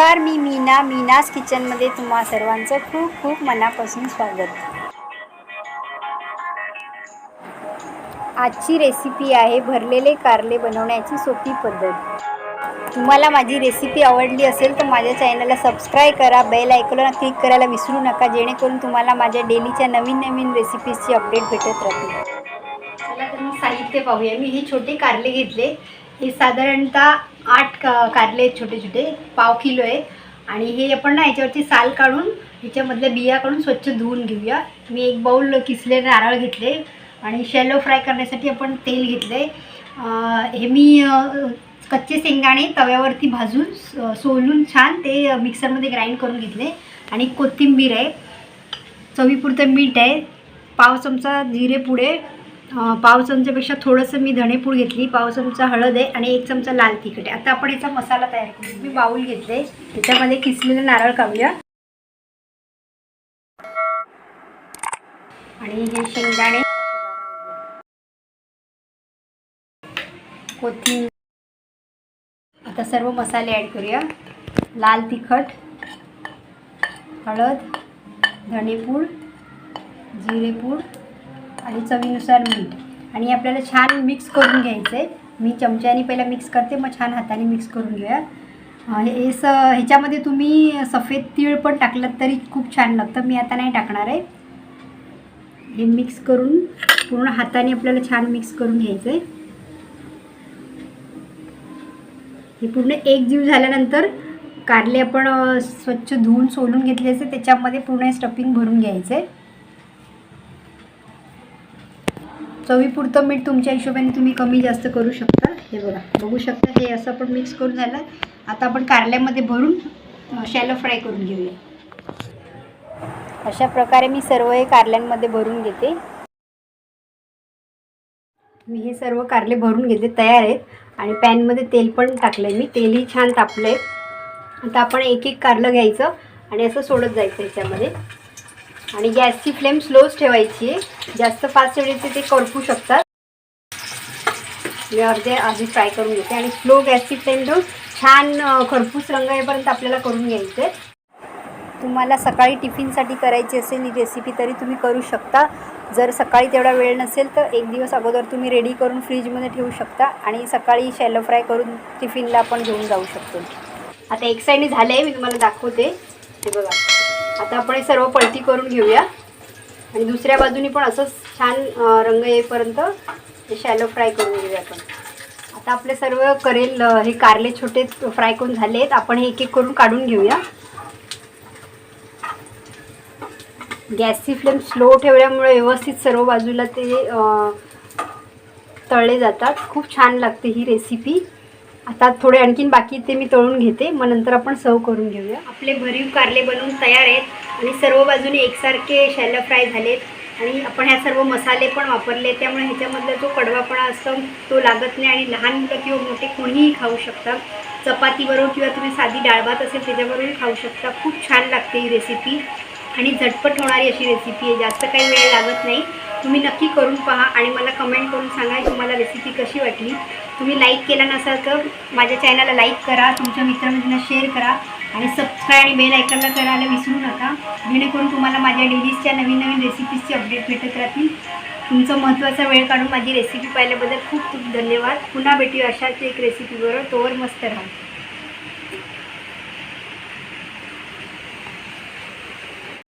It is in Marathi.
नमस्कार मी मीना मीनास किचनमध्ये तुम्हा सर्वांचं खूप खूप मनापासून स्वागत. आजची रेसिपी आहे भरलेले कारले बनवण्याची सोपी पद्धत. तुम्हाला माझी रेसिपी आवडली असेल तर माझ्या चॅनलला सबस्क्राईब करा बेल आयकॉनला क्लिक करायला विसरू नका जेणेकरून तुम्हाला माझ्या डेलीच्या नवीन नवीन रेसिपीजची अपडेट भेटत राहतील. चला तर मग साहित्य पाहूया. मी हे छोटे कारले घेतले. हे साधारणतः आठ का कारले आहेत छोटे छोटे पाव किलो आहे आणि हे आपण ना ह्याच्यावरची साल काढून ह्याच्यामधल्या बिया काढून स्वच्छ धुवून घेऊया. मी एक बाऊल किसले नारळ घेतले आणि शेलो फ्राय करण्यासाठी आपण तेल घेतले. हे मी कच्चे शेंगाणे तव्यावरती भाजून स- सोलून छान ते मिक्सरमध्ये ग्राइंड करून घेतले. आणि कोथिंबीर आहे चवीपुरतं मीठ आहे पाव चमचा जिरेपुडे अं, पाव चमच्यापेक्षा थोडंसं मी धणेपूड घेतली. पाव चमचा हळद आहे आणि एक चमचा लाल तिखट आहे. आता आपण याचा मसाला तयार करू. मी बाऊल घेतले. त्याच्यामध्ये किसलेलं नारळ काढूया. आणि हे शेंगदाणे. कोथिंबीर. आता सर्व मसाले ॲड करूया. लाल तिखट हळद धणेपूड जिरेपूड आणि चवीनुसार मीठ. आणि आपल्याला छान मिक्स करून घ्यायचं आहे मी चमच्याने पहिला मिक्स करते मग छान हाताने मिक्स करून घेऊया. हे स ह्याच्यामध्ये तुम्ही सफेद तीळ पण टाकलं तरी खूप छान लागतं. मी आता नाही टाकणार आहे. हे मिक्स करून पूर्ण हाताने आपल्याला छान मिक्स करून घ्यायचं आहे हे पूर्ण एक जीव झाल्यानंतर कारले आपण स्वच्छ धुवून सोलून घेतले असते त्याच्यामध्ये पूर्ण स्टफिंग भरून घ्यायचं आहे चवीपुरतं मीठ तुमच्या हिशोबाने तुम्ही कमी जास्त करू शकता. हे बघा बघू शकता हे असं आपण मिक्स करून झालं. आता आपण कारल्यामध्ये भरून शॅलो फ्राय करून घेऊया. अशा प्रकारे मी सर्व हे कारल्यांमध्ये भरून घेते. मी हे सर्व कारले भरून घेते तयार आहेत. आणि पॅनमध्ये तेल पण टाकलं आहे मी. तेलही छान तापलं आहे आता आपण एक एक कारलं घ्यायचं आणि असं सोडत जायचं याच्यामध्ये. आणि गॅसची फ्लेम स्लोच ठेवायची आहे. जास्त फास्ट ठेवली ते करपू शकतात. मी अर्धे आधी फ्राय करून घेते आणि स्लो गॅसची फ्लेम देऊन छान खरपूस रंग येईपर्यंत आपल्याला करून घ्यायचं. आहे तुम्हाला सकाळी टिफिनसाठी करायची असेल ही रेसिपी तरी तुम्ही करू शकता. जर सकाळी तेवढा वेळ नसेल तर एक दिवस अगोदर तुम्ही रेडी करून फ्रीजमध्ये ठेवू शकता आणि सकाळी शॅलो फ्राय करून टिफिनला आपण घेऊन जाऊ शकतो. आता एक साईडने झालं आहे मी तुम्हाला दाखवते. हे बघा. आता आपण हे सर्व पलटी करून घेऊया. आणि दुसऱ्या बाजूनी पण असंच छान रंग येईपर्यंत हे शॅलो फ्राय करून घेऊया आपण. आता आपले सर्व करेल हे कारले छोटे फ्राय करून झाले आहेत आपण हे एक एक करून काढून घेऊया. गॅसची फ्लेम स्लो ठेवल्यामुळे व्यवस्थित सर्व बाजूला ते तळले जातात. खूप छान लागते ही रेसिपी आता थोडे आणखीन बाकी ते मी तळून घेते. मग नंतर आपण सर्व करून घेऊया. आपले भरीव कारले बनवून तयार आहेत. आणि सर्व बाजूने एकसारखे शॅलो फ्राय झालेत. आणि आपण ह्या सर्व मसाले पण वापरले त्यामुळे ह्याच्यामधला जो कडवापणा असतो तो लागत नाही आणि लहान मुलं किंवा मोठे कोणीही खाऊ शकतात. चपातीबरोबर किंवा तुम्ही साधी डाळभात असेल त्याच्याबरोबरही खाऊ शकता. खूप छान लागते ही रेसिपी आणि झटपट होणारी अशी रेसिपी आहे. जास्त काही वेळ लागत नाही. तुम्ही नक्की करून पहा आणि मला कमेंट करून सांगा की तुम्हाला रेसिपी कशी वाटली. तुम्ही लाईक केला नसाल तर माझ्या चॅनलला लाईक करा. तुमच्या मित्रमैत्रिणींना शेअर करा. आणि सबस्क्राईब आणि बेल ऐकायला करायला विसरू नका. जेणेकरून तुम्हाला माझ्या डेलीजच्या नवीन नवीन रेसिपीजचे अपडेट भेटत राहतील. तुमचं महत्त्वाचा वेळ काढून माझी रेसिपी पाहिल्याबद्दल खूप खूप धन्यवाद. पुन्हा भेटूया अशाच एक रेसिपीबरोबर तोवर मस्त राहा.